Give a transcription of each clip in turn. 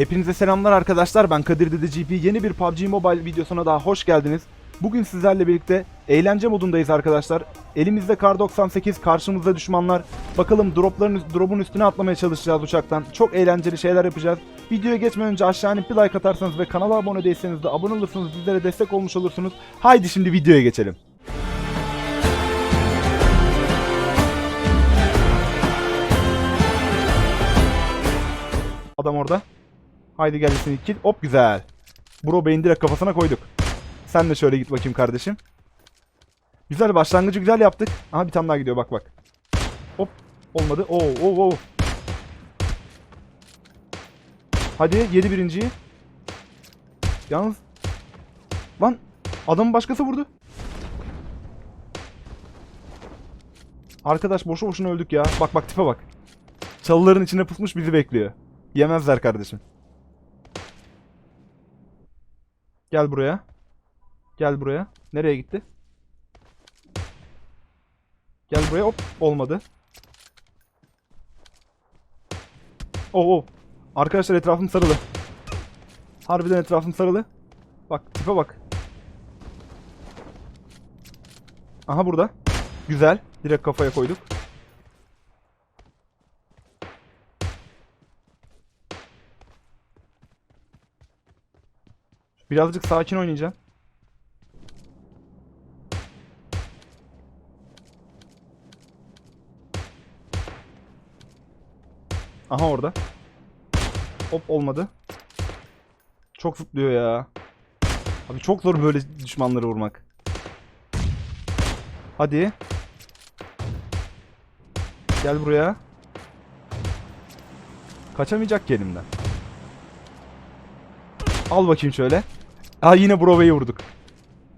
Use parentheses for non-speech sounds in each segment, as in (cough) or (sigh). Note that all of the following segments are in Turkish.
Hepinize selamlar arkadaşlar. Ben Kadir Dede. Yeni bir PUBG Mobile videosuna daha hoş geldiniz. Bugün sizlerle birlikte eğlence modundayız arkadaşlar. Elimizde Kar 98, karşımızda düşmanlar. Bakalım dropların drop'un üstüne atlamaya çalışacağız uçaktan. Çok eğlenceli şeyler yapacağız. Videoya geçmeden önce aşağı inip bir like atarsanız ve kanala abone değilseniz de abone olursanız bizlere destek olmuş olursunuz. Haydi şimdi videoya geçelim. Adam orada. Haydi gelsin ilk kill. Hop güzel. Bro beyin direkt kafasına koyduk. Sen de şöyle git bakayım kardeşim. Güzel başlangıcı güzel yaptık. Aha bir tane daha gidiyor bak bak. Hop olmadı. Oo oo oo. Hadi yedi birinciyi. Yalnız lan adamın başkası vurdu. Arkadaş boşu boşuna öldük ya. Bak bak tipe bak. Çalıların içine pusmuş bizi bekliyor. Yemezler kardeşim. Gel buraya. Gel buraya. Nereye gitti? Gel buraya. Hop. Olmadı. Oo. oo. Arkadaşlar etrafım sarılı. Harbiden etrafım sarılı. Bak tipe bak. Aha burada. Güzel. Direkt kafaya koyduk. Birazcık sakin oynayacağım. Aha orada. Hop olmadı. Çok zıplıyor ya. Abi çok zor böyle düşmanları vurmak. Hadi. Gel buraya. Kaçamayacak ki elimden. Al bakayım şöyle. Aa yine Brove'yi vurduk.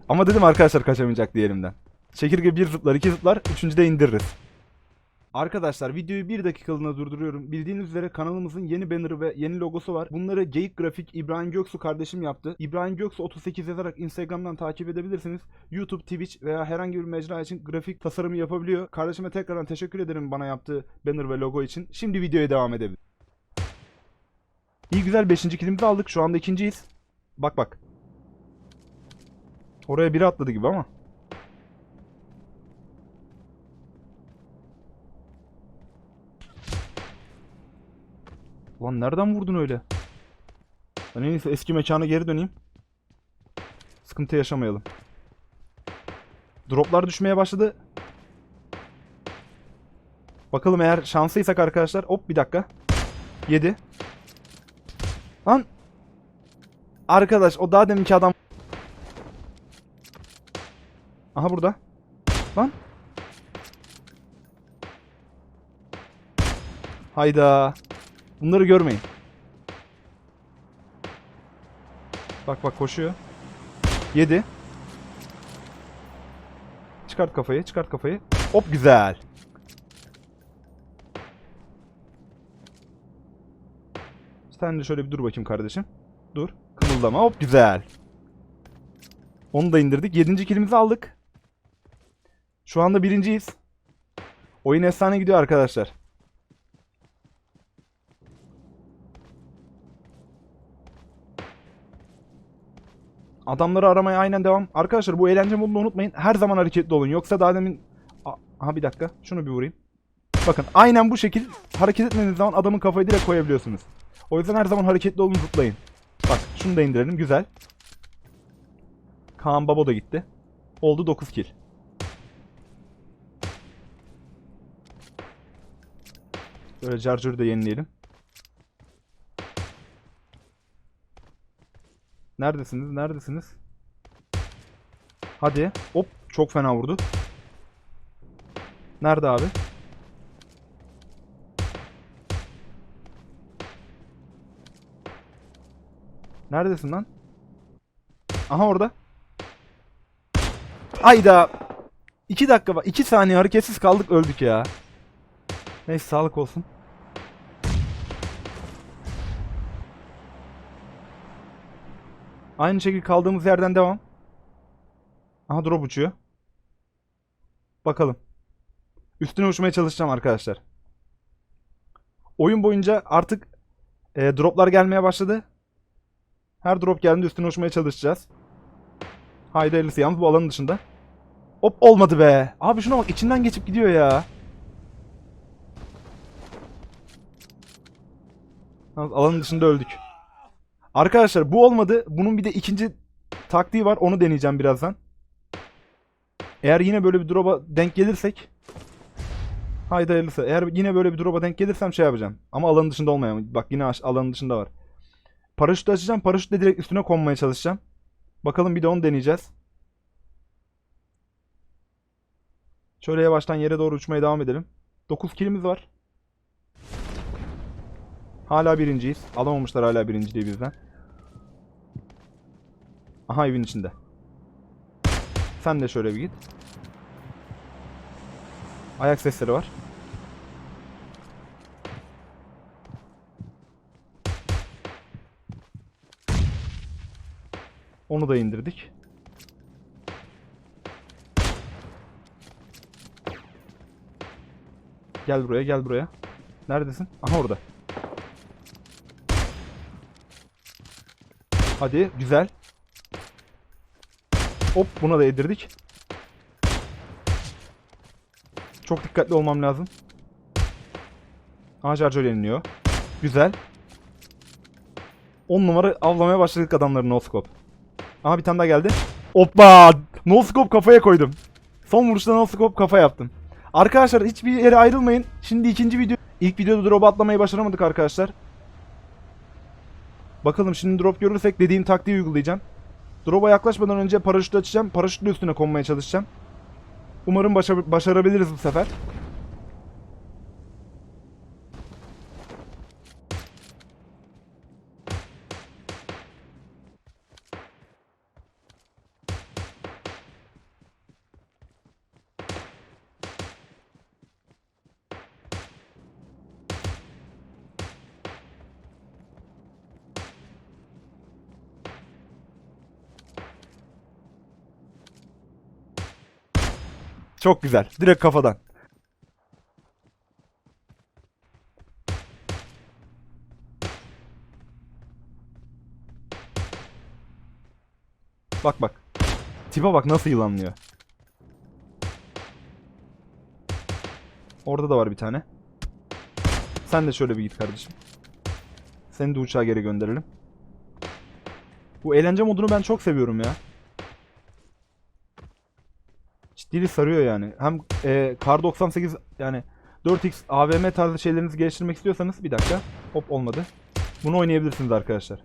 Ama dedim arkadaşlar kaçamayacak diye elimden. Çekirge bir zıplar, iki zıplar, üçüncü de indiririz. Arkadaşlar videoyu bir dakikalığına durduruyorum. Bildiğiniz üzere kanalımızın yeni bannerı ve yeni logosu var. Bunları Geyik Grafik İbrahim Göksu kardeşim yaptı. İbrahim Göksu 38 yazarak Instagram'dan takip edebilirsiniz. YouTube, Twitch veya herhangi bir mecra için grafik tasarımı yapabiliyor. Kardeşime tekrardan teşekkür ederim bana yaptığı banner ve logo için. Şimdi videoya devam edelim. İyi güzel 5. kilimizi aldık. Şu anda ikinciyiz. Bak bak. Oraya biri atladı gibi ama. Lan nereden vurdun öyle? Ben en iyisi eski mekana geri döneyim. Sıkıntı yaşamayalım. Droplar düşmeye başladı. Bakalım eğer şanslıysak arkadaşlar. Hop bir dakika. 7. Lan. Arkadaş o daha deminki adam. Aha burada. Lan. Hayda. Bunları görmeyin. Bak bak koşuyor. 7. Çıkart kafayı, çıkart kafayı. Hop güzel. Sen de şöyle bir dur bakayım kardeşim. Dur. Kımıldama. Hop güzel. Onu da indirdik. Yedinci kilimizi aldık. Şu anda birinciyiz. Oyun efsane gidiyor arkadaşlar. Adamları aramaya aynen devam. Arkadaşlar bu eğlence modunu unutmayın. Her zaman hareketli olun. Yoksa daha demin... Aha bir dakika. Şunu bir vurayım. Bakın aynen bu şekil hareket etmediğiniz zaman adamın kafayı direkt koyabiliyorsunuz. O yüzden her zaman hareketli olun zıplayın. Bak şunu da indirelim. Güzel. Kaan Babo da gitti. Oldu 9 kill. Böyle charger'ı da yenileyelim. Neredesiniz? Neredesiniz? Hadi. Hop. Çok fena vurdu. Nerede abi? Neredesin lan? Aha orada. Ayda. 2 dakika var. 2 saniye hareketsiz kaldık öldük ya. Neyse sağlık olsun. Aynı şekilde kaldığımız yerden devam. Aha drop uçuyor. Bakalım. Üstüne uçmaya çalışacağım arkadaşlar. Oyun boyunca artık E, droplar gelmeye başladı. Her drop geldiğinde üstüne uçmaya çalışacağız. Haydi hayırlısı yalnız bu alanın dışında. Hop olmadı be. Abi şuna bak içinden geçip gidiyor ya. Alanın dışında öldük. Arkadaşlar bu olmadı. Bunun bir de ikinci taktiği var. Onu deneyeceğim birazdan. Eğer yine böyle bir drop'a denk gelirsek Haydi hayırlısı. Eğer yine böyle bir drop'a denk gelirsem şey yapacağım. Ama alanın dışında olmayan. Bak yine alanın dışında var. Paraşütü açacağım. Paraşütle direkt üstüne konmaya çalışacağım. Bakalım bir de onu deneyeceğiz. Şöyle yavaştan yere doğru uçmaya devam edelim. 9 kilimiz var. Hala birinciyiz. Alamamışlar hala birinciliği bizden. Aha evin içinde. Sen de şöyle bir git. Ayak sesleri var. Onu da indirdik. Gel buraya, gel buraya. Neredesin? Aha orada. Hadi, güzel. Hop, buna da yedirdik. Çok dikkatli olmam lazım. Aha şarjör yeniliyor. Güzel. 10 numara avlamaya başladık adamları no scope. Aha bir tane daha geldi. Hoppa! No scope kafaya koydum. Son vuruşta no kafa yaptım. Arkadaşlar hiçbir yere ayrılmayın. Şimdi ikinci video. İlk videoda drop atlamayı başaramadık arkadaşlar. Bakalım şimdi drop görürsek dediğim taktiği uygulayacağım. Drop'a yaklaşmadan önce paraşütü açacağım. Paraşütle üstüne konmaya çalışacağım. Umarım başa- başarabiliriz bu sefer. Çok güzel. Direkt kafadan. Bak bak. Tipe bak nasıl yılanlıyor. Orada da var bir tane. Sen de şöyle bir git kardeşim. Seni de uçağa geri gönderelim. Bu eğlence modunu ben çok seviyorum ya. Ciddili sarıyor yani. Hem e, Kar 98 yani 4x AVM tarzı şeylerinizi geliştirmek istiyorsanız bir dakika. Hop olmadı. Bunu oynayabilirsiniz arkadaşlar.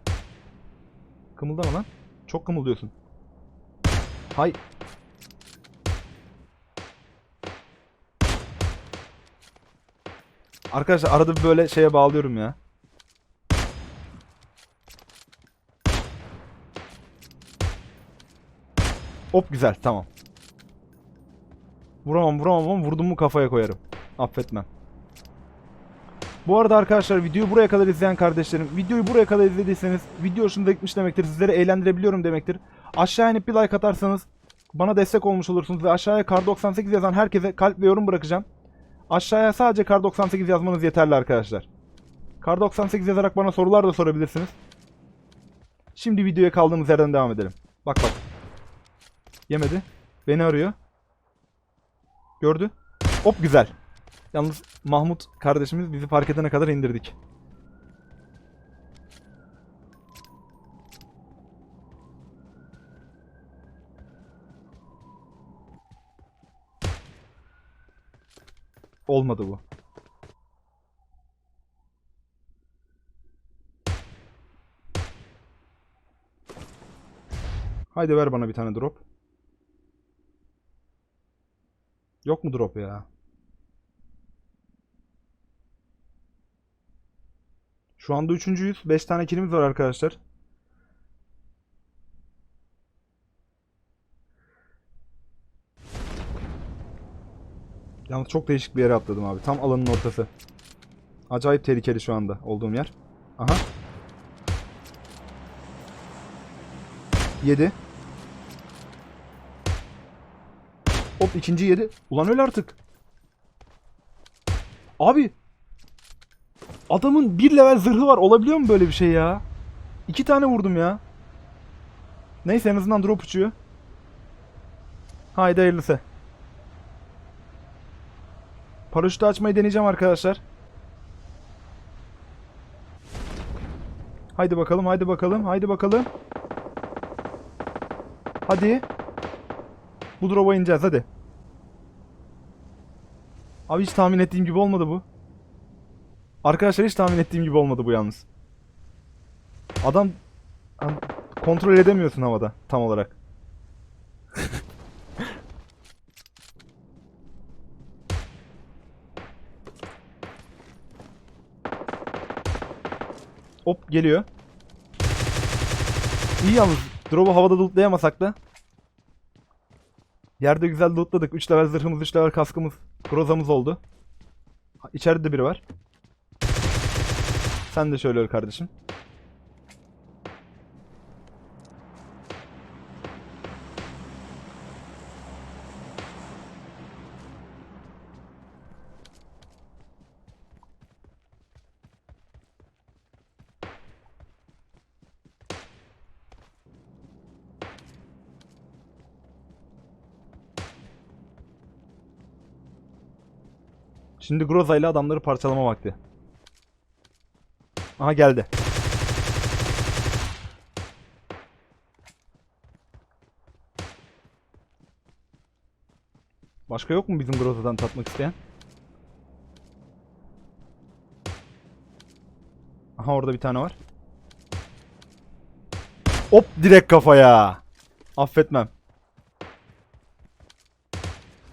Kımıldama lan. Çok kımıldıyorsun. Hay. Arkadaşlar arada bir böyle şeye bağlıyorum ya. Hop güzel tamam. Vuramam vuramam ama vurdum mu kafaya koyarım. Affetmem. Bu arada arkadaşlar videoyu buraya kadar izleyen kardeşlerim videoyu buraya kadar izlediyseniz video hoşunuza gitmiş demektir. Sizleri eğlendirebiliyorum demektir. Aşağı inip bir like atarsanız bana destek olmuş olursunuz ve aşağıya kar 98 yazan herkese kalp ve yorum bırakacağım. Aşağıya sadece kar 98 yazmanız yeterli arkadaşlar. Kar 98 yazarak bana sorular da sorabilirsiniz. Şimdi videoya kaldığımız yerden devam edelim. Bak bak. Yemedi. Beni arıyor. Gördü. Hop güzel. Yalnız Mahmut kardeşimiz bizi fark edene kadar indirdik. Olmadı bu. Haydi ver bana bir tane drop. Yok mu drop ya? Şu anda üçüncüyüz. 5 tane kilimiz var arkadaşlar. Yalnız çok değişik bir yere atladım abi. Tam alanın ortası. Acayip tehlikeli şu anda olduğum yer. Aha. 7. Hop ikinci yedi. Ulan öl artık. Abi. Adamın bir level zırhı var. Olabiliyor mu böyle bir şey ya? İki tane vurdum ya. Neyse en azından drop uçuyor. Haydi hayırlısı. Paraşütü açmayı deneyeceğim arkadaşlar. Haydi bakalım, haydi bakalım, haydi bakalım. Hadi. Bu drop'a ineceğiz hadi. Abi hiç tahmin ettiğim gibi olmadı bu. Arkadaşlar hiç tahmin ettiğim gibi olmadı bu yalnız. Adam kontrol edemiyorsun havada tam olarak. (laughs) Hop geliyor. İyi yalnız. Drop'u havada lootlayamasak da. Yerde güzel lootladık. 3 level zırhımız, 3 level kaskımız, grozamız oldu. İçeride de biri var. Sen de şöyle öl kardeşim. Şimdi Groza ile adamları parçalama vakti. Aha geldi. Başka yok mu bizim Groza'dan tatmak isteyen? Aha orada bir tane var. Hop direkt kafaya. Affetmem.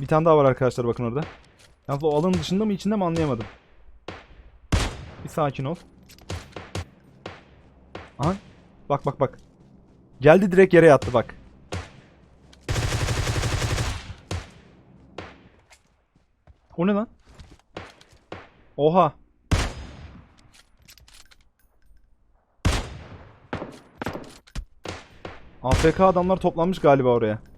Bir tane daha var arkadaşlar bakın orada. Yalnız o alanın dışında mı içinde mi anlayamadım. Bir sakin ol. Aha. Bak bak bak. Geldi direkt yere yattı bak. O ne lan? Oha. AFK adamlar toplanmış galiba oraya.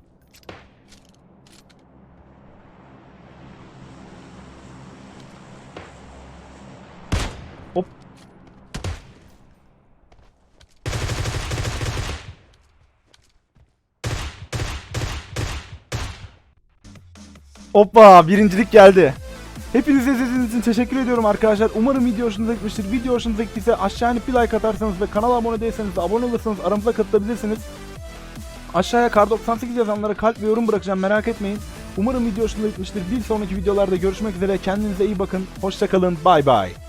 Hoppa birincilik geldi. Hepinize izlediğiniz için teşekkür ediyorum arkadaşlar. Umarım video hoşunuza gitmiştir. Video hoşunuza gittiyse aşağıya bir like atarsanız ve kanala abone değilseniz de abone olursanız aramıza katılabilirsiniz. Aşağıya kar 98 yazanlara kalp ve yorum bırakacağım merak etmeyin. Umarım video hoşunuza gitmiştir. Bir sonraki videolarda görüşmek üzere. Kendinize iyi bakın. Hoşçakalın. Bay bay.